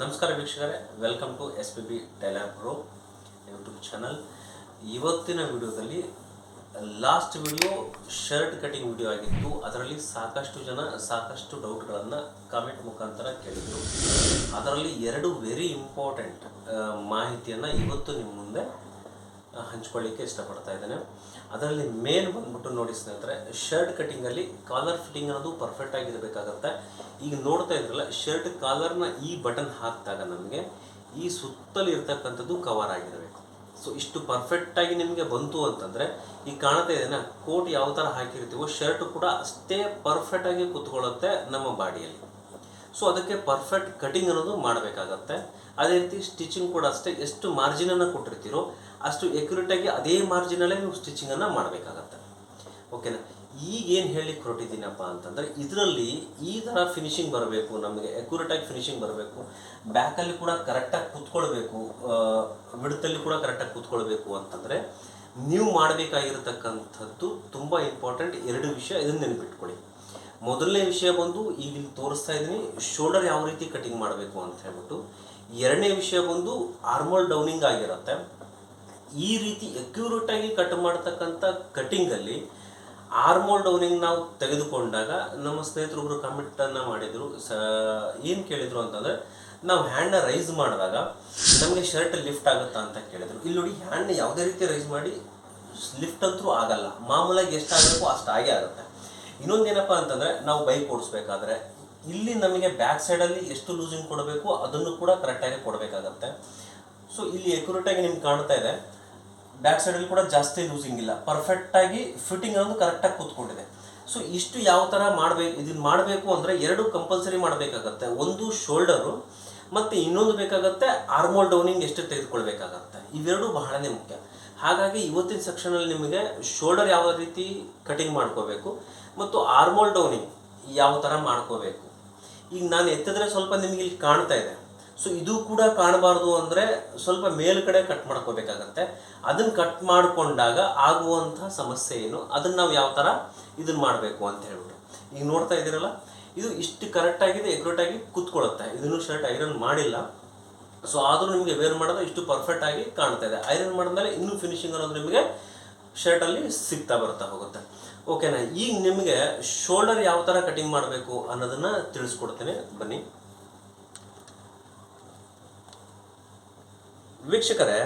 ನಮಸ್ಕಾರ ವೀಕ್ಷಕರೇ welcome to S P B tailor pro YouTube channel ಇವತ್ತಿನ ವಿಡಿಯೋದಲ್ಲಿ last video shirt cutting video ಆಗಿತ್ತು. ಅದರಲ್ಲಿ ಸಾಕಷ್ಟು ಜನ ಸಾಕಷ್ಟು ಡೌಟ್ಗಳನ್ನು ಕಾಮೆಂಟ್ ಮುಖಾಂತರ ಕೇಳಿದರು. ಅದರಲ್ಲಿ ಎರಡು ವೆರಿ ಇಂಪಾರ್ಟೆಂಟ್ ಮಾಹಿತಿಯನ್ನು ಇವತ್ತು ನಿಮ್ಮ ಮುಂದೆ ಹಂಚ್ಕೊಳ್ಳಿಕ್ಕೆ ಇಷ್ಟಪಡ್ತಾ ಇದ್ದೇನೆ. ಅದರಲ್ಲಿ ಮೇನ್ ಬಂದ್ಬಿಟ್ಟು ನೋಡಿ ಸ್ನೇಹಿತರೆ ಶರ್ಟ್ ಕಟಿಂಗಲ್ಲಿ ಕಾಲರ್ ಫಿಟ್ಟಿಂಗ್ ಅನ್ನೋದು ಪರ್ಫೆಕ್ಟ್ ಆಗಿರಬೇಕಾಗತ್ತೆ ಈಗ ನೋಡ್ತಾ ಇದ್ರಲ್ಲ ಶರ್ಟ್ ಕಾಲರ್ನ ಈ ಬಟನ್ ಹಾಕಿದಾಗ ನಮಗೆ ಈ ಸುತ್ತಲೂ ಇರ್ತಕ್ಕಂಥದ್ದು ಕವರ್ ಆಗಿರಬೇಕು. ಸೊ ಇಷ್ಟು ಪರ್ಫೆಕ್ಟಾಗಿ ನಿಮಗೆ ಬಂತು ಅಂತಂದರೆ ಈ ಕಾಣ್ತಾ ಇದೆನಾ ಕೋಟ್ ಯಾವ ಥರ ಹಾಕಿರ್ತೀವೋ ಶರ್ಟ್ ಕೂಡ ಅಷ್ಟೇ ಪರ್ಫೆಕ್ಟಾಗಿ ಕೂತ್ಕೊಳ್ಳುತ್ತೆ ನಮ್ಮ ಬಾಡಿಯಲ್ಲಿ. ಸೊ ಅದಕ್ಕೆ ಪರ್ಫೆಕ್ಟ್ ಕಟಿಂಗ್ ಅನ್ನೋದು ಮಾಡಬೇಕಾಗತ್ತೆ. ಅದೇ ರೀತಿ ಸ್ಟಿಚಿಂಗ್ ಕೂಡ ಅಷ್ಟೇ, ಎಷ್ಟು ಮಾರ್ಜಿನನ್ನು ಕೊಟ್ಟಿರ್ತೀರೋ ಅಷ್ಟು ಆಗಿ ಅದೇ ಮಾರ್ಜಿನಲ್ಲೇ ನೀವು ಸ್ಟಿಚಿಂಗನ್ನು ಮಾಡಬೇಕಾಗತ್ತೆ. ಓಕೆನಾ ಈಗ ಏನು ಹೇಳಲಿಕ್ಕೆ ಹೊರಟಿದ್ದೀನಪ್ಪ ಅಂತಂದರೆ ಇದರಲ್ಲಿ ಈ ಥರ ಫಿನಿಶಿಂಗ್ ಬರಬೇಕು, ನಮಗೆ ಆಗಿ ಫಿನಿಶಿಂಗ್ ಬರಬೇಕು ಬ್ಯಾಕಲ್ಲಿ ಕೂಡ ಕರೆಕ್ಟಾಗಿ ಕೂತ್ಕೊಳ್ಬೇಕು ಅಲ್ಲಿ ಕೂಡ ಕರೆಕ್ಟಾಗಿ ಕೂತ್ಕೊಳ್ಬೇಕು ಅಂತಂದರೆ ನೀವು ಮಾಡಬೇಕಾಗಿರತಕ್ಕಂಥದ್ದು ತುಂಬ ಇಂಪಾರ್ಟೆಂಟ್ ಎರಡು ವಿಷಯ ಇದನ್ನು ನೆನಪಿಟ್ಕೊಳ್ಳಿ. ಮೊದಲನೇ ವಿಷಯ ಬಂದು ಈಗ ಇಲ್ಲಿ ತೋರಿಸ್ತಾ ಇದ್ದೀನಿ ಶೋಲ್ಡರ್ ಯಾವ ರೀತಿ ಕಟಿಂಗ್ ಮಾಡಬೇಕು ಅಂತ ಹೇಳ್ಬಿಟ್ಟು. ಎರಡನೇ ವಿಷಯ ಬಂದು ಆರ್ಮಲ್ ಡೌನಿಂಗ್ ಆಗಿರುತ್ತೆ. ಈ ರೀತಿ ಅಕ್ಯೂರೇಟ್ ಆಗಿ ಕಟ್ ಮಾಡ್ತಕ್ಕಂಥ ಕಟಿಂಗಲ್ಲಿ ಆರ್ಮೋಲ್ ಡೌನಿಂಗ್ ನಾವು ತೆಗೆದುಕೊಂಡಾಗ ನಮ್ಮ ಸ್ನೇಹಿತರೊಬ್ಬರು ಕಮೆಂಟನ್ನು ಮಾಡಿದರು. ಸ, ಏನು ಕೇಳಿದರು ಅಂತಂದರೆ, ನಾವು ಹ್ಯಾಂಡ್ನ ರೈಸ್ ಮಾಡಿದಾಗ ನಮಗೆ ಶರ್ಟ್ ಲಿಫ್ಟ್ ಆಗುತ್ತಾ ಅಂತ ಕೇಳಿದರು. ಇಲ್ಲಿ ನೋಡಿ ಹ್ಯಾಂಡ್ನ ಯಾವುದೇ ರೀತಿ ರೈಸ್ ಮಾಡಿ ಲಿಫ್ಟ್ ಅಂತೂ ಆಗಲ್ಲ. ಮಾಮೂಲಾಗಿ ಎಷ್ಟಾಗಬೇಕು ಅಷ್ಟು ಆಗೇ ಆಗುತ್ತೆ. ಇನ್ನೊಂದೇನಪ್ಪ ಅಂತಂದರೆ, ನಾವು ಬೈಕ್ ಓಡಿಸ್ಬೇಕಾದ್ರೆ ಇಲ್ಲಿ ನಮಗೆ ಬ್ಯಾಕ್ ಸೈಡಲ್ಲಿ ಎಷ್ಟು ಲೂಸಿಂಗ್ ಕೊಡಬೇಕು ಅದನ್ನು ಕೂಡ ಕರೆಕ್ಟಾಗಿ ಕೊಡಬೇಕಾಗತ್ತೆ. ಸೊ ಇಲ್ಲಿ ಆಗಿ ನಿಮ್ಗೆ ಕಾಣ್ತಾ ಇದೆ. ಬ್ಯಾಕ್ ಸೈಡಲ್ಲಿ ಕೂಡ ಜಾಸ್ತಿ ಲೂಸಿಂಗ್ ಇಲ್ಲ. ಪರ್ಫೆಕ್ಟಾಗಿ ಫಿಟ್ಟಿಂಗ್ ಅನ್ನೋದು ಕರೆಕ್ಟಾಗಿ ಕೂತ್ಕೊಂಡಿದೆ. ಸೊ ಇಷ್ಟು ಯಾವ ಥರ ಮಾಡಬೇಕು ಇದನ್ನು ಮಾಡಬೇಕು ಅಂದರೆ ಎರಡು ಕಂಪಲ್ಸರಿ ಮಾಡಬೇಕಾಗತ್ತೆ. ಒಂದು ಶೋಲ್ಡರು ಮತ್ತು ಇನ್ನೊಂದು ಬೇಕಾಗತ್ತೆ ಆರ್ಮೋಲ್ ಡೌನಿಂಗ್ ಎಷ್ಟು ತೆಗೆದುಕೊಳ್ಬೇಕಾಗತ್ತೆ. ಇವೆರಡು ಬಹಳನೇ ಮುಖ್ಯ. ಹಾಗಾಗಿ ಇವತ್ತಿನ ಸೆಕ್ಷನಲ್ಲಿ ನಿಮಗೆ ಶೋಲ್ಡರ್ ಯಾವ ರೀತಿ ಕಟಿಂಗ್ ಮಾಡ್ಕೋಬೇಕು, ಮತ್ತು ಆರ್ಮೋಲ್ ಡೌನಿಂಗ್ ಯಾವ ಥರ ಮಾಡ್ಕೋಬೇಕು. ಈಗ ನಾನು ಎತ್ತಿದ್ರೆ ಸ್ವಲ್ಪ ನಿಮಗೆ ಇಲ್ಲಿ ಕಾಣ್ತಾ ಇದೆ. ಸೊ ಇದು ಕೂಡ ಕಾಣಬಾರ್ದು ಅಂದರೆ ಸ್ವಲ್ಪ ಮೇಲ್ಗಡೆ ಕಟ್ ಮಾಡ್ಕೋಬೇಕಾಗತ್ತೆ. ಅದನ್ನು ಕಟ್ ಮಾಡಿಕೊಂಡಾಗ ಆಗುವಂಥ ಸಮಸ್ಯೆ ಏನು? ಅದನ್ನು ನಾವು ಯಾವ ಥರ ಇದನ್ನು ಮಾಡಬೇಕು ಅಂತ ಹೇಳ್ಬಿಟ್ಟು. ಈಗ ನೋಡ್ತಾ ಇದ್ದೀರಲ್ಲ? ಇದು ಇಷ್ಟು ಕರೆಕ್ಟಾಗಿದೆ ಆಗಿ ಕೂತ್ಕೊಳ್ಳುತ್ತೆ. ಇದನ್ನು ಶರ್ಟ್ ಐರನ್ ಮಾಡಿಲ್ಲ. ಸೊ ಆದರೂ ನಿಮಗೆ ವೇರ್ ಮಾಡೋದು ಇಷ್ಟು ಪರ್ಫೆಕ್ಟ್ ಆಗಿ ಕಾಣ್ತಾ ಇದೆ. ಐರನ್ ಮಾಡಿದ್ಮೇಲೆ ಇನ್ನೂ ಫಿನಿಶಿಂಗ್ ಅನ್ನೋದು ನಿಮಗೆ ಶರ್ಟಲ್ಲಿ ಸಿಗ್ತಾ ಬರ್ತಾ ಹೋಗುತ್ತೆ. ಓಕೆನಾ ಈಗ ನಿಮಗೆ ಶೋಲ್ಡರ್ ಯಾವ ಥರ ಕಟಿಂಗ್ ಮಾಡಬೇಕು ಅನ್ನೋದನ್ನ ತಿಳಿಸ್ಕೊಡ್ತೇನೆ. ಬನ್ನಿ. ವೀಕ್ಷಕರೇ,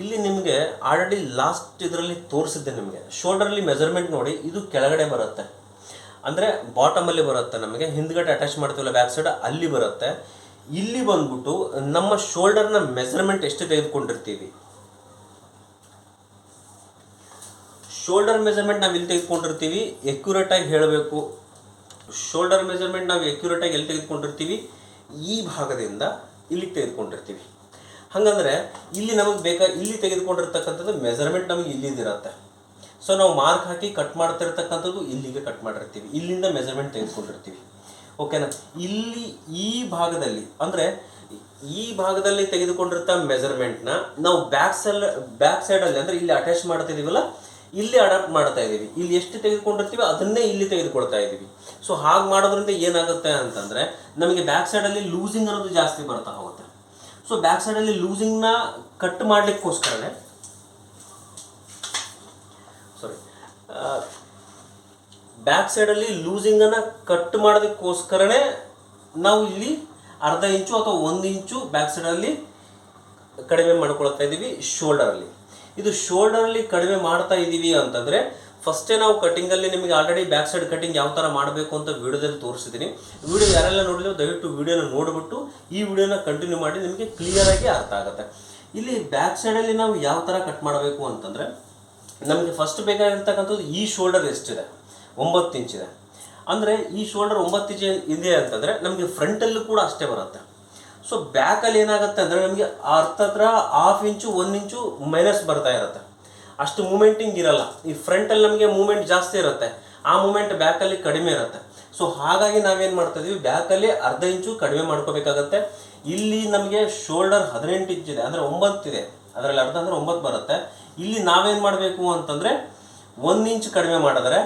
ಇಲ್ಲಿ ನಿಮಗೆ ಆಲ್ರೆಡಿ ಲಾಸ್ಟ್ ಇದರಲ್ಲಿ ತೋರಿಸಿದ್ದೆ ನಿಮಗೆ. ಶೋಲ್ಡರಲ್ಲಿ ಮೆಜರ್ಮೆಂಟ್ ನೋಡಿ, ಇದು ಕೆಳಗಡೆ ಬರುತ್ತೆ. ಅಂದರೆ ಬಾಟಮಲ್ಲಿ ಬರುತ್ತೆ ನಮಗೆ, ಹಿಂದ್ಗಡೆ ಅಟ್ಯಾಚ್ ಮಾಡ್ತೀವಲ್ಲ ಬ್ಯಾಕ್ ಸೈಡ್ ಅಲ್ಲಿ ಬರುತ್ತೆ. ಇಲ್ಲಿ ಬಂದ್ಬಿಟ್ಟು ನಮ್ಮ ಶೋಲ್ಡರ್ನ ಮೆಜರ್ಮೆಂಟ್ ಎಷ್ಟು ತೆಗೆದುಕೊಂಡಿರ್ತೀವಿ? ಶೋಲ್ಡರ್ ಮೆಜರ್ಮೆಂಟ್ ನಾವು ಇಲ್ಲಿ ತೆಗೆದುಕೊಂಡಿರ್ತೀವಿ? ಆಗಿ ಹೇಳಬೇಕು. ಶೋಲ್ಡರ್ ಮೆಜರ್ಮೆಂಟ್ ನಾವು ಆಗಿ ಎಲ್ಲಿ ತೆಗೆದುಕೊಂಡಿರ್ತೀವಿ? ಈ ಭಾಗದಿಂದ ಇಲ್ಲಿಗೆ ತೆಗೆದುಕೊಂಡಿರ್ತೀವಿ. ಹಾಗಂದ್ರೆ ಇಲ್ಲಿ ನಮಗೆ ಬೇಕಾ, ಇಲ್ಲಿ ತೆಗೆದುಕೊಂಡಿರ್ತಕ್ಕಂಥದ್ದು ಮೆಜರ್ಮೆಂಟ್ ನಮಗೆ ಇಲ್ಲಿದಿರತ್ತೆ. ಸೊ ನಾವು ಮಾರ್ಕ್ ಹಾಕಿ ಕಟ್ ಮಾಡ್ತಿರ್ತಕ್ಕಂಥದ್ದು ಇಲ್ಲಿಗೆ ಕಟ್ ಮಾಡಿರ್ತೀವಿ. ಇಲ್ಲಿಂದ ಮೆಜರ್ಮೆಂಟ್ ತೆಗೆದುಕೊಂಡಿರ್ತೀವಿ. ಓಕೆನಾ ಇಲ್ಲಿ ಈ ಭಾಗದಲ್ಲಿ, ಅಂದರೆ ಈ ಭಾಗದಲ್ಲಿ ತೆಗೆದುಕೊಂಡಿರ್ತ ಮೆಜರ್ಮೆಂಟ್ನ ನಾವು ಬ್ಯಾಕ್ ಸೈಡ್ ಬ್ಯಾಕ್ ಸೈಡಲ್ಲಿ ಅಂದರೆ ಇಲ್ಲಿ ಅಟ್ಯಾಚ್ ಮಾಡ್ತಿದ್ದೀವಲ್ಲ ಇಲ್ಲಿ ಅಡಾಪ್ಟ್ ಮಾಡ್ತಾ ಇದ್ದೀವಿ ಇಲ್ಲಿ ಎಷ್ಟು ತೆಗೆದುಕೊಂಡಿರ್ತೀವಿ ಅದನ್ನೇ ಇಲ್ಲಿ ತೆಗೆದುಕೊಳ್ತಾ ಇದ್ದೀವಿ ಸೊ ಹಾಗೆ ಮಾಡೋದ್ರಿಂದ ಏನಾಗುತ್ತೆ ಅಂತಂದರೆ, ನಮಗೆ ಬ್ಯಾಕ್ ಸೈಡಲ್ಲಿ ಲೂಸಿಂಗ್ ಅನ್ನೋದು ಜಾಸ್ತಿ ಬರ್ತಾ ಹೋಗುತ್ತೆ. ಸೊ ಬ್ಯಾಕ್ ಸೈಡಲ್ಲಿ ಲೂಸಿಂಗ್ನ ಕಟ್ ಮಾಡಲಿಕ್ಕೋಸ್ಕರನೇ. ಸಾರಿ ಬ್ಯಾಕ್ ಸೈಡಲ್ಲಿ ಲೂಸಿಂಗನ್ನು ಕಟ್ ಮಾಡೋದಕ್ಕೋಸ್ಕರನೇ ನಾವು ಇಲ್ಲಿ ಅರ್ಧ ಇಂಚು ಅಥವಾ ಒಂದು ಇಂಚು ಬ್ಯಾಕ್ ಸೈಡಲ್ಲಿ ಕಡಿಮೆ ಮಾಡ್ಕೊಳ್ತಾ ಇದ್ದೀವಿ ಶೋಲ್ಡರಲ್ಲಿ ಇದು ಶೋಲ್ಡರಲ್ಲಿ ಕಡಿಮೆ ಮಾಡ್ತಾ ಇದ್ದೀವಿ ಅಂತಂದರೆ ಫಸ್ಟೇ ನಾವು ಕಟಿಂಗಲ್ಲಿ ನಿಮಗೆ ಆಲ್ರೆಡಿ ಬ್ಯಾಕ್ ಸೈಡ್ ಕಟಿಂಗ್ ಯಾವ ಥರ ಮಾಡಬೇಕು ಅಂತ ವಿಡಿಯೋದಲ್ಲಿ ತೋರಿಸಿದ್ದೀನಿ. ವಿಡಿಯೋ ಯಾರೆಲ್ಲ ನೋಡಿದ್ರು ದಯವಿಟ್ಟು ವಿಡಿಯೋನ ನೋಡಿಬಿಟ್ಟು ಈ ವಿಡಿಯೋನ ಕಂಟಿನ್ಯೂ ಮಾಡಿ ನಿಮಗೆ ಕ್ಲಿಯರಾಗಿ ಅರ್ಥ ಆಗುತ್ತೆ. ಇಲ್ಲಿ ಬ್ಯಾಕ್ ಸೈಡಲ್ಲಿ ನಾವು ಯಾವ ಥರ ಕಟ್ ಮಾಡಬೇಕು ಅಂತಂದರೆ, ನಮಗೆ ಫಸ್ಟ್ ಬೇಕಾಗಿರ್ತಕ್ಕಂಥದ್ದು ಈ ಶೋಲ್ಡರ್ ಎಷ್ಟಿದೆ ಒಂಬತ್ತು ಇಂಚಿದೆ ಅಂದರೆ ಈ ಶೋಲ್ಡರ್ ಒಂಬತ್ತು ಇಂಚ್ ಇದೆ ಅಂತಂದರೆ ನಮಗೆ ಫ್ರಂಟಲ್ಲೂ ಕೂಡ ಅಷ್ಟೇ ಬರುತ್ತೆ. ಸೊ ಬ್ಯಾಕಲ್ಲಿ ಏನಾಗುತ್ತೆ ಅಂದರೆ ನಮಗೆ ಅರ್ಥ ಹತ್ರ ಹಾಫ್ ಇಂಚು ಒಂದು ಇಂಚು ಮೈನಸ್ ಬರ್ತಾ ಇರುತ್ತೆ. ಅಷ್ಟು ಮೂಮೆಂಟಿಂಗ್ ಇರಲ್ಲ. ಈ ಫ್ರಂಟಲ್ಲಿ ನಮಗೆ ಮೂಮೆಂಟ್ ಜಾಸ್ತಿ ಇರುತ್ತೆ. ಆ ಮೂಮೆಂಟ್ ಬ್ಯಾಕಲ್ಲಿ ಕಡಿಮೆ ಇರುತ್ತೆ. ಸೊ ಹಾಗಾಗಿ ನಾವೇನು ಮಾಡ್ತಾ ಇದೀವಿ? ಬ್ಯಾಕಲ್ಲಿ ಅರ್ಧ ಇಂಚು ಕಡಿಮೆ ಮಾಡ್ಕೋಬೇಕಾಗತ್ತೆ. ಇಲ್ಲಿ ನಮಗೆ ಶೋಲ್ಡರ್ ಹದಿನೆಂಟು ಇಂಚ್ ಇದೆ. ಅಂದರೆ ಒಂಬತ್ತಿದೆ ಅದರಲ್ಲಿ ಅರ್ಧ ಅಂದರೆ ಒಂಬತ್ತು ಬರುತ್ತೆ. ಇಲ್ಲಿ ನಾವೇನು ಮಾಡಬೇಕು ಅಂತಂದರೆ, ಒಂದು ಇಂಚ್ ಕಡಿಮೆ ಮಾಡಿದ್ರೆ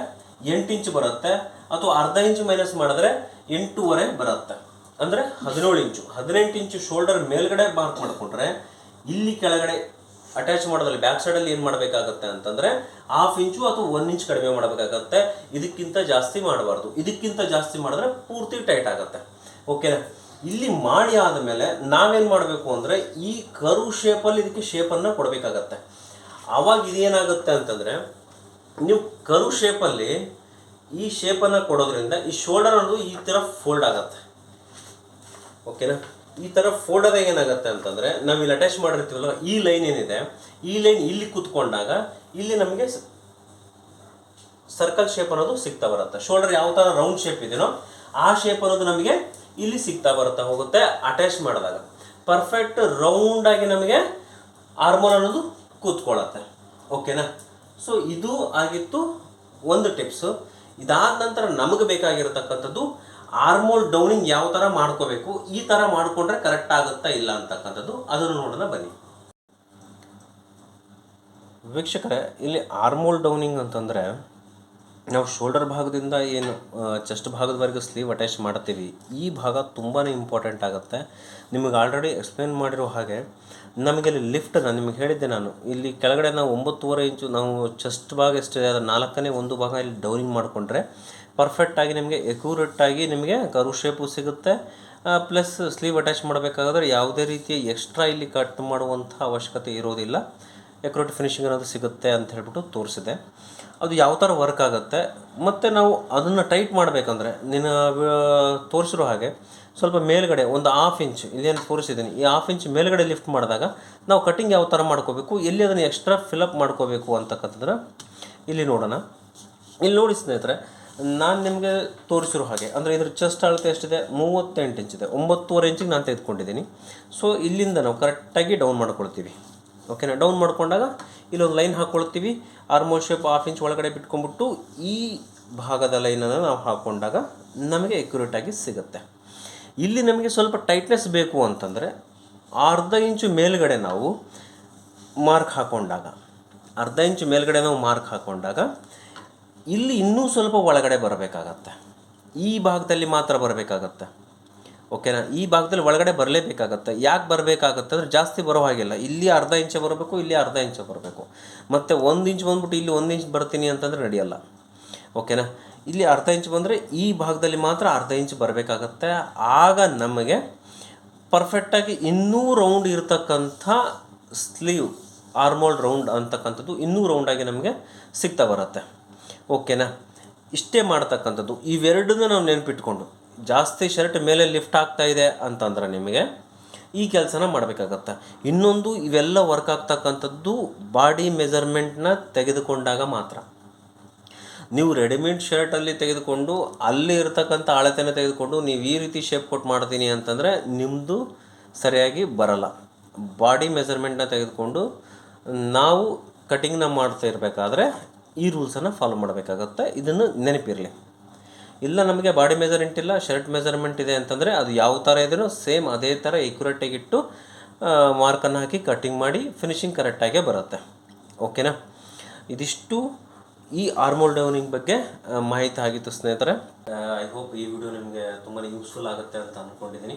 ಎಂಟು ಇಂಚ್ ಬರುತ್ತೆ. ಅಥವಾ ಅರ್ಧ ಇಂಚ್ ಮೈನಸ್ ಮಾಡಿದ್ರೆ ಎಂಟೂವರೆ ಬರುತ್ತೆ. ಅಂದರೆ ಹದಿನೇಳು ಇಂಚು ಹದಿನೆಂಟು ಇಂಚು ಶೋಲ್ಡರ್ ಮೇಲ್ಗಡೆ ಮಾರ್ಕ್ ಮಾಡಿಕೊಂಡ್ರೆ, ಇಲ್ಲಿ ಕೆಳಗಡೆ ಅಟ್ಯಾಚ್ ಮಾಡೋದ್ರಲ್ಲಿ ಬ್ಯಾಕ್ ಸೈಡಲ್ಲಿ ಏನು ಮಾಡಬೇಕಾಗತ್ತೆ ಅಂತಂದರೆ ಹಾಫ್ ಇಂಚು ಅಥವಾ ಒನ್ ಇಂಚ್ ಕಡಿಮೆ ಮಾಡಬೇಕಾಗತ್ತೆ. ಇದಕ್ಕಿಂತ ಜಾಸ್ತಿ ಮಾಡಬಾರ್ದು. ಇದಕ್ಕಿಂತ ಜಾಸ್ತಿ ಮಾಡಿದ್ರೆ ಪೂರ್ತಿ ಟೈಟ್ ಆಗುತ್ತೆ. ಓಕೆನಾ ಇಲ್ಲಿ ಮಾಡಿ ಆದಮೇಲೆ ನಾವೇನು ಮಾಡಬೇಕು ಅಂದರೆ ಈ ಕರು ಶೇಪಲ್ಲಿ ಇದಕ್ಕೆ ಶೇಪನ್ನು ಕೊಡಬೇಕಾಗತ್ತೆ. ಆವಾಗ ಇದೇನಾಗುತ್ತೆ ಅಂತಂದರೆ ನೀವು ಕರು ಶೇಪಲ್ಲಿ ಈ ಶೇಪನ್ನು ಕೊಡೋದ್ರಿಂದ ಈ ಶೋಲ್ಡರ್ ಅನ್ನೋದು ಈ ಥರ ಫೋಲ್ಡ್ ಆಗುತ್ತೆ. ಓಕೆನಾ ಈ ಥರ ಫೋಲ್ಡ್ ಆದಾಗ ಏನಾಗುತ್ತೆ ಅಂತಂದರೆ ನಾವು ಇಲ್ಲಿ ಅಟ್ಯಾಚ್ ಮಾಡಿರ್ತೀವಲ್ಲ ಈ ಲೈನ್ ಏನಿದೆ, ಈ ಲೈನ್ ಇಲ್ಲಿ ಕೂತ್ಕೊಂಡಾಗ ಇಲ್ಲಿ ನಮಗೆ ಸರ್ಕಲ್ ಶೇಪ್ ಅನ್ನೋದು ಸಿಗ್ತಾ ಬರುತ್ತೆ. ಶೋಲ್ಡರ್ ಯಾವ ಥರ ರೌಂಡ್ ಶೇಪ್ ಇದೆಯೋ ಆ ಶೇಪ್ ಅನ್ನೋದು ನಮಗೆ ಇಲ್ಲಿ ಸಿಗ್ತಾ ಬರುತ್ತಾ, ಹೋಗುತ್ತೆ ಅಟ್ಯಾಚ್ ಮಾಡಿದಾಗ. ಪರ್ಫೆಕ್ಟ್ ರೌಂಡಾಗಿ ನಮಗೆ ಆರ್ಮೋಲ್ ಅನ್ನೋದು ಕೂತ್ಕೊಳ್ಳುತ್ತೆ. ಓಕೆನಾ ಸೊ ಇದು ಆಗಿತ್ತು ಒಂದು ಟಿಪ್ಸು ಇದಾದ ನಂತರ ನಮಗೆ ಬೇಕಾಗಿರತಕ್ಕಂಥದ್ದು ಆರ್ಮೋಲ್ ಡೌನಿಂಗ್ ಯಾವ ಥರ ಮಾಡ್ಕೋಬೇಕು, ಈ ಥರ ಮಾಡಿಕೊಂಡ್ರೆ ಕರೆಕ್ಟ್ ಆಗುತ್ತಾ ಇಲ್ಲ ಅಂತಕ್ಕಂಥದ್ದು ಅದನ್ನು ನೋಡೋಣ ಬನ್ನಿ. ವೀಕ್ಷಕರೇ, ಇಲ್ಲಿ ಆರ್ಮೋಲ್ ಡೌನಿಂಗ್ ಅಂತಂದರೆ ನಾವು ಶೋಲ್ಡರ್ ಭಾಗದಿಂದ ಏನು ಚೆಸ್ಟ್ ಭಾಗದವರೆಗೂ ಸ್ಲೀವ್ ಅಟ್ಯಾಚ್ ಮಾಡ್ತೀವಿ. ಈ ಭಾಗ ತುಂಬಾ ಇಂಪಾರ್ಟೆಂಟ್ ಆಗುತ್ತೆ. ನಿಮಗೆ ಆಲ್ರೆಡಿ ಎಕ್ಸ್ಪ್ಲೇನ್ ಮಾಡಿರೋ ಹಾಗೆ, ನಮಗೆ ಇಲ್ಲಿ ಲಿಫ್ಟನ್ನು ನಿಮಗೆ ಹೇಳಿದ್ದೆ ನಾನು, ಇಲ್ಲಿ ಕೆಳಗಡೆ ನಾವು ಒಂಬತ್ತುವರೆ ಇಂಚು ನಾವು ಚೆಸ್ಟ್ ಭಾಗ ಎಷ್ಟಿದೆ, ಅದರ ನಾಲ್ಕನೇ ಒಂದು ಭಾಗ ಇಲ್ಲಿ ಡೌನಿಂಗ್ ಮಾಡಿಕೊಂಡ್ರೆ ಪರ್ಫೆಕ್ಟಾಗಿ ನಿಮಗೆ ಎಕ್ಯೂರೇಟಾಗಿ ನಿಮಗೆ ಕರು ಶೇಪು ಸಿಗುತ್ತೆ. ಪ್ಲಸ್ ಸ್ಲೀವ್ ಅಟ್ಯಾಚ್ ಮಾಡಬೇಕಾದ್ರೆ ಯಾವುದೇ ರೀತಿಯ ಎಕ್ಸ್ಟ್ರಾ ಇಲ್ಲಿ ಕಟ್ ಮಾಡುವಂಥ ಅವಶ್ಯಕತೆ ಇರೋದಿಲ್ಲ. ಎಕ್ರೋಟ್ ಫಿನಿಶಿಂಗ್ ಅನ್ನೋದು ಸಿಗುತ್ತೆ ಅಂತ ಹೇಳ್ಬಿಟ್ಟು ತೋರಿಸಿದೆ. ಅದು ಯಾವ ಥರ ವರ್ಕ್ ಆಗುತ್ತೆ? ಮತ್ತು ನಾವು ಅದನ್ನು ಟೈಟ್ ಮಾಡಬೇಕಂದ್ರೆ ನಿನ್ನ ತೋರಿಸಿರೋ ಹಾಗೆ ಸ್ವಲ್ಪ ಮೇಲ್ಗಡೆ ಒಂದು ಹಾಫ್ ಇಂಚ್ ಇಲ್ಲೇನು ತೋರಿಸಿದ್ದೀನಿ, ಈ ಹಾಫ್ ಇಂಚ್ ಮೇಲ್ಗಡೆ ಲಿಫ್ಟ್ ಮಾಡಿದಾಗ ನಾವು ಕಟಿಂಗ್ ಯಾವ ಥರ ಮಾಡ್ಕೋಬೇಕು, ಎಲ್ಲಿ ಅದನ್ನು ಎಕ್ಸ್ಟ್ರಾ ಫಿಲಪ್ ಮಾಡ್ಕೋಬೇಕು ಅಂತಕ್ಕಂಥದ್ರೆ ಇಲ್ಲಿ ನೋಡೋಣ. ಇಲ್ಲಿ ನೋಡಿ ಸ್ನೇಹಿತರೆ ನಾನು ನಿಮಗೆ ತೋರಿಸಿರೋ ಹಾಗೆ, ಅಂದರೆ ಇದ್ರ ಚೆಸ್ಟ್ ಅಳತೆ ಎಷ್ಟಿದೆ? ಮೂವತ್ತೆಂಟು ಇಂಚಿದೆ ಒಂಬತ್ತುವರೆ ಇಂಚಿಗೆ ನಾನು ತೆಗೆದುಕೊಂಡಿದ್ದೀನಿ. ಸೊ ಇಲ್ಲಿಂದ ನಾವು ಕರೆಕ್ಟಾಗಿ ಡೌನ್ ಮಾಡ್ಕೊಳ್ತೀವಿ. ಓಕೆನಾ ಡೌನ್ ಮಾಡ್ಕೊಂಡಾಗ ಇಲ್ಲೊಂದು ಲೈನ್ ಹಾಕ್ಕೊಳ್ತೀವಿ ಆರ್ಮೋಲ್ ಶೇಪ್ ಹಾಫ್ ಇಂಚ್ ಒಳಗಡೆ ಬಿಟ್ಕೊಂಡ್ಬಿಟ್ಟು, ಈ ಭಾಗದ ಲೈನನ್ನು ನಾವು ಹಾಕ್ಕೊಂಡಾಗ ನಮಗೆ ಎಕ್ಯುರೇಟಾಗಿ ಸಿಗುತ್ತೆ. ಇಲ್ಲಿ ನಮಗೆ ಸ್ವಲ್ಪ ಟೈಟ್ನೆಸ್ ಬೇಕು ಅಂತಂದರೆ, ಅರ್ಧ ಇಂಚು ಮೇಲುಗಡೆ ನಾವು ಮಾರ್ಕ್ ಹಾಕ್ಕೊಂಡಾಗ ಅರ್ಧ ಇಂಚು ಮೇಲುಗಡೆ ನಾವು ಮಾರ್ಕ್ ಹಾಕ್ಕೊಂಡಾಗ ಇಲ್ಲಿ ಇನ್ನೂ ಸ್ವಲ್ಪ ಒಳಗಡೆ ಬರಬೇಕಾಗತ್ತೆ. ಈ ಭಾಗದಲ್ಲಿ ಮಾತ್ರ ಬರಬೇಕಾಗತ್ತೆ. ಓಕೆನಾ ಈ ಭಾಗದಲ್ಲಿ ಒಳಗಡೆ ಬರಲೇಬೇಕಾಗತ್ತೆ. ಯಾಕೆ ಬರಬೇಕಾಗತ್ತೆ ಅಂದರೆ ಜಾಸ್ತಿ ಬರೋ ಹಾಗಿಲ್ಲ. ಇಲ್ಲಿ ಅರ್ಧ ಇಂಚ ಬರಬೇಕು, ಇಲ್ಲಿ ಅರ್ಧ ಇಂಚ ಬರಬೇಕು. ಮತ್ತು ಒಂದು ಇಂಚ್ ಬಂದ್ಬಿಟ್ಟು ಇಲ್ಲಿ ಒಂದು ಇಂಚ್ ಬರ್ತೀನಿ ಅಂತಂದರೆ ನಡೆಯಲ್ಲ. ಓಕೆನಾ ಇಲ್ಲಿ ಅರ್ಧ ಇಂಚ್ ಬಂದರೆ ಈ ಭಾಗದಲ್ಲಿ ಮಾತ್ರ ಅರ್ಧ ಇಂಚ್ ಬರಬೇಕಾಗತ್ತೆ. ಆಗ ನಮಗೆ ಪರ್ಫೆಕ್ಟಾಗಿ ಇನ್ನೂ ರೌಂಡ್ ಇರತಕ್ಕಂಥ ಸ್ಲೀವ್ ಆರ್ಮೋಲ್ ರೌಂಡ್ ಅಂತಕ್ಕಂಥದ್ದು ಇನ್ನೂ ರೌಂಡಾಗಿ ನಮಗೆ ಸಿಗ್ತಾ ಬರುತ್ತೆ. ಓಕೆನಾ? ಇಷ್ಟೇ ಮಾಡ್ತಕ್ಕಂಥದ್ದು. ಇವೆರಡನ್ನ ನಾವು ನೆನಪಿಟ್ಕೊಂಡು ಜಾಸ್ತಿ ಶರ್ಟ್ ಮೇಲೆ ಲಿಫ್ಟ್ ಆಗ್ತಾ ಇದೆ ಅಂತಂದ್ರೆ ನಿಮಗೆ ಈ ಕೆಲಸನ ಮಾಡಬೇಕಾಗತ್ತೆ. ಇನ್ನೊಂದು ಇವೆಲ್ಲ ವರ್ಕ್ ಆಗ್ತಕ್ಕಂಥದ್ದು ಬಾಡಿ ಮೆಜರ್ಮೆಂಟ್ನ ತೆಗೆದುಕೊಂಡಾಗ ಮಾತ್ರ. ನೀವು ರೆಡಿಮೇಡ್ ಶರ್ಟಲ್ಲಿ ತೆಗೆದುಕೊಂಡು, ಅಲ್ಲಿ ಇರತಕ್ಕಂಥ ಅಳತೆನ ತೆಗೆದುಕೊಂಡು ನೀವು ಈ ರೀತಿ ಶೇಪ್ ಕೊಟ್ಟು ಮಾಡ್ತೀನಿ ಅಂತಂದರೆ ನಿಮ್ಮದು ಸರಿಯಾಗಿ ಬರಲ್ಲ. ಬಾಡಿ ಮೆಜರ್ಮೆಂಟ್ನ ತೆಗೆದುಕೊಂಡು ನಾವು ಕಟಿಂಗ್ನ ಮಾಡ್ತಾ ಇರಬೇಕಾದ್ರೆ ಈ ರೂಲ್ಸನ್ನು ಫಾಲೋ ಮಾಡಬೇಕಾಗತ್ತೆ. ಇದನ್ನು ನೆನಪಿರಲಿ. ಇಲ್ಲ ನಮಗೆ ಬಾಡಿ ಮೆಜರ್ಮೆಂಟ್ ಇಲ್ಲ ಶರ್ಟ್ ಮೆಜರ್ಮೆಂಟ್ ಇದೆ ಅಂತಂದರೆ ಅದು ಯಾವ ಥರ ಇದೆಯೋ ಸೇಮ್ ಅದೇ ಥರ ಎಕ್ಯುರೇಟಾಗಿ ಇಟ್ಟು ಮಾರ್ಕನ್ನು ಹಾಕಿ ಕಟ್ಟಿಂಗ್ ಮಾಡಿ ಫಿನಿಶಿಂಗ್ ಕರೆಕ್ಟಾಗೇ ಬರುತ್ತೆ. ಓಕೆನಾ ಇದಿಷ್ಟು ಈ ಆರ್ಮೋಲ್ ಡೌನಿಂಗ್ ಬಗ್ಗೆ ಮಾಹಿತಿ ಆಗಿತ್ತು ಸ್ನೇಹಿತರೆ. ಐ ಹೋಪ್ ಈ ವಿಡಿಯೋ ನಿಮಗೆ ತುಂಬಾ ಯೂಸ್ಫುಲ್ ಆಗುತ್ತೆ ಅಂತ ಅಂದ್ಕೊಂಡಿದ್ದೀನಿ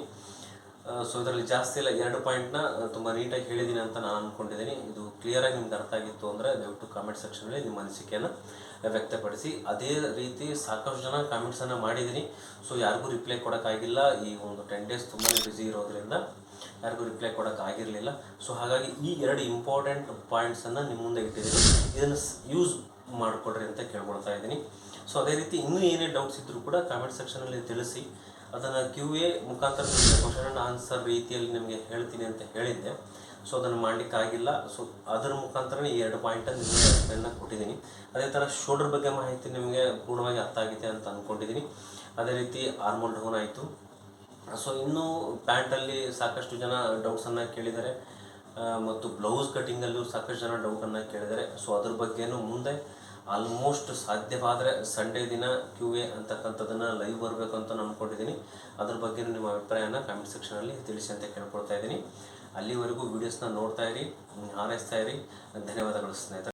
ಸೊ ಇದರಲ್ಲಿ ಜಾಸ್ತಿ ಇಲ್ಲ. ಎರಡು ಪಾಯಿಂಟ್ನ ತುಂಬ ನೀಟಾಗಿ ಹೇಳಿದ್ದೀನಿ ಅಂತ ನಾನು ಅಂದ್ಕೊಂಡಿದ್ದೀನಿ ಇದು ಕ್ಲಿಯರಾಗಿ ನಿಮ್ಗೆ ಅರ್ಥ ಆಗಿತ್ತು ಅಂದರೆ ದಯವಿಟ್ಟು ಕಾಮೆಂಟ್ ಸೆಕ್ಷನಲ್ಲಿ ನಿಮ್ಮ ಅನಿಸಿಕೆಯನ್ನು ವ್ಯಕ್ತಪಡಿಸಿ. ಅದೇ ರೀತಿ ಸಾಕಷ್ಟು ಜನ ಕಾಮೆಂಟ್ಸನ್ನು ಮಾಡಿದ್ದೀನಿ ಸೊ ಯಾರಿಗೂ ರಿಪ್ಲೈ ಕೊಡೋಕ್ಕಾಗಿಲ್ಲ ಈ ಒಂದು ಟೆನ್ ಡೇಸ್ ತುಂಬಾ ಬ್ಯುಸಿ ಇರೋದ್ರಿಂದ ಯಾರಿಗೂ ರಿಪ್ಲೈ ಕೊಡೋಕ್ಕಾಗಿರಲಿಲ್ಲ ಸೊ ಹಾಗಾಗಿ ಈ ಎರಡು ಇಂಪಾರ್ಟೆಂಟ್ ಪಾಯಿಂಟ್ಸನ್ನು ನಿಮ್ಮ ಮುಂದೆ ಇಟ್ಟಿದ್ದೀನಿ ಇದನ್ನು ಯೂಸ್ ಮಾಡಿಕೊಡ್ರಿ ಅಂತ ಕೇಳ್ಕೊಳ್ತಾ ಇದ್ದೀನಿ. ಸೊ ಅದೇ ರೀತಿ ಇನ್ನೂ ಏನೇ ಡೌಟ್ಸ್ ಇದ್ದರೂ ಕೂಡ ಕಾಮೆಂಟ್ ಸೆಕ್ಷನಲ್ಲಿ ತಿಳಿಸಿ. ಅದನ್ನು ಕ್ಯೂ ಎ ಮುಖಾಂತರ ಕ್ವಶನ್ ಆ್ಯಂಡ್ ಆನ್ಸರ್ ರೀತಿಯಲ್ಲಿ ನಿಮಗೆ ಹೇಳ್ತೀನಿ ಅಂತ ಹೇಳಿದ್ದೆ. ಸೊ ಅದನ್ನು ಮಾಡಲಿಕ್ಕಾಗಿಲ್ಲ ಸೊ ಅದರ ಮುಖಾಂತರ ಈ ಎರಡು ಪಾಯಿಂಟನ್ನು ನಿಮಗೆ ಕೊಟ್ಟಿದ್ದೀನಿ. ಅದೇ ಥರ ಶೋಲ್ಡರ್ ಬಗ್ಗೆ ಮಾಹಿತಿ ನಿಮಗೆ ಪೂರ್ಣವಾಗಿ ಅರ್ಥ ಆಗಿದೆ ಅಂತ ಅಂದ್ಕೊಂಡಿದ್ದೀನಿ ಅದೇ ರೀತಿ ಆರ್ಮೋಲ್ ಡೌನ್ ಆಯಿತು. ಸೊ ಇನ್ನೂ ಪ್ಯಾಂಟಲ್ಲಿ ಸಾಕಷ್ಟು ಜನ ಡೌಟ್ಸನ್ನು ಕೇಳಿದ್ದಾರೆ. ಮತ್ತು ಬ್ಲೌಸ್ ಕಟ್ಟಿಂಗಲ್ಲೂ ಸಾಕಷ್ಟು ಜನ ಡೌಟನ್ನು ಕೇಳಿದ್ದಾರೆ. ಸೊ ಅದ್ರ ಬಗ್ಗೆನೂ ಮುಂದೆ ಆಲ್ಮೋಸ್ಟ್ ಸಾಧ್ಯವಾದರೆ ಸಂಡೇ ದಿನ ಕ್ಯೂ ಎ ಅಂತಕ್ಕಂಥದ್ದನ್ನು ಲೈವ್ ಬರಬೇಕು ಅಂತ ನಾನು ಅಂದ್ಕೊಂಡಿದ್ದೀನಿ ಅದ್ರ ಬಗ್ಗೆ ನಿಮ್ಮ ಅಭಿಪ್ರಾಯನ ಕಾಮೆಂಟ್ ಸೆಕ್ಷನಲ್ಲಿ ತಿಳಿಸಿ ಅಂತ ಕೇಳ್ಕೊಳ್ತಾ ಇದ್ದೀನಿ. ಅಲ್ಲಿವರೆಗೂ ವೀಡಿಯೋಸ್ನ ನೋಡ್ತಾ ಇರಿ ಹಾರೈಸ್ತಾ ಇರಿ. ಧನ್ಯವಾದಗಳು ಸ್ನೇಹಿತರೆ.